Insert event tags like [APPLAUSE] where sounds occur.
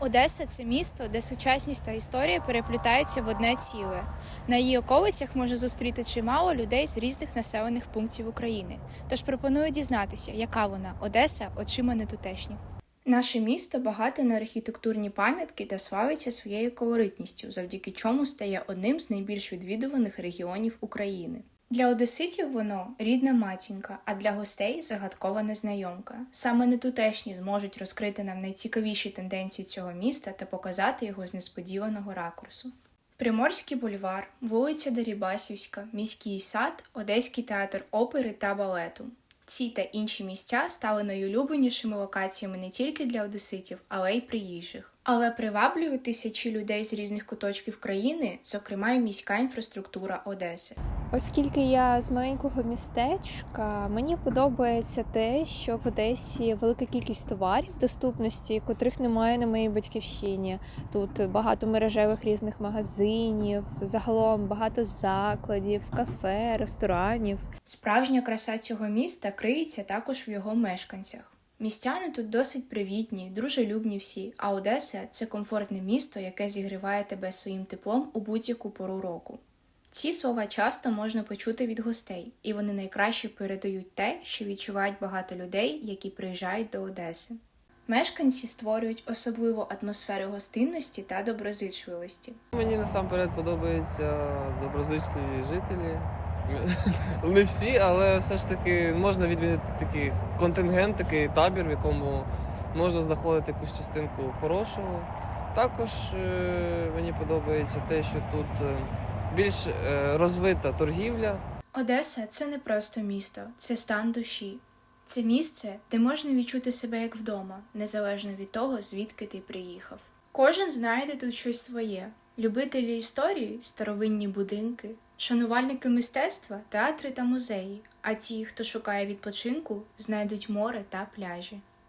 Одеса це місто, де сучасність та історія переплітаються в одне ціле. На її околицях можна зустріти чимало людей з різних населених пунктів України. Тож пропоную дізнатися, яка вона Одеса очима нетутешніх. Наше місто багате на архітектурні пам'ятки та славиться своєю колоритністю, завдяки чому стає одним з найбільш відвідуваних регіонів України. Для одеситів воно рідна матінка, а для гостей загадкова незнайомка. Саме нетутешні зможуть розкрити нам найцікавіші тенденції цього міста та показати його з несподіваного ракурсу. Приморський бульвар, вулиця Дерібасівська, міський сад, Одеський театр опери та балету. Ці та інші місця стали найулюбленішими локаціями не тільки для одеситів, але й приїжджих. Але приваблюють тисячі людей з різних куточків країни, зокрема й міська інфраструктура Одеси. Оскільки я з маленького містечка, мені подобається те, що в Одесі велика кількість товарів доступності, котрих немає на моїй батьківщині. Тут багато мережевих різних магазинів, загалом багато закладів, кафе, ресторанів. Справжня краса цього міста криється також в його мешканцях. Містяни тут досить привітні, дружелюбні всі, а Одеса це комфортне місто, яке зігріває тебе своїм теплом у будь-яку пору року. Ці слова часто можна почути від гостей, і вони найкраще передають те, що відчувають багато людей, які приїжджають до Одеси. Мешканці створюють особливу атмосферу гостинності та доброзичливості. Мені насамперед подобаються доброзичливі жителі. [LAUGHS] Не всі, але все ж таки можна відмінити такий контингент, такий табір, в якому можна знаходити якусь частинку хорошого. Також е, мені подобається те, що тут е, більш е, розвита торгівля. Одеса це не просто місто, це стан душі. Це місце, де можна відчути себе як вдома, незалежно від того, звідки ти приїхав. Кожен знайде тут щось своє: любителі історії, старовинні будинки, шанувальники мистецтва, театри та музеї. А ті, хто шукає відпочинку, знайдуть море та пляжі.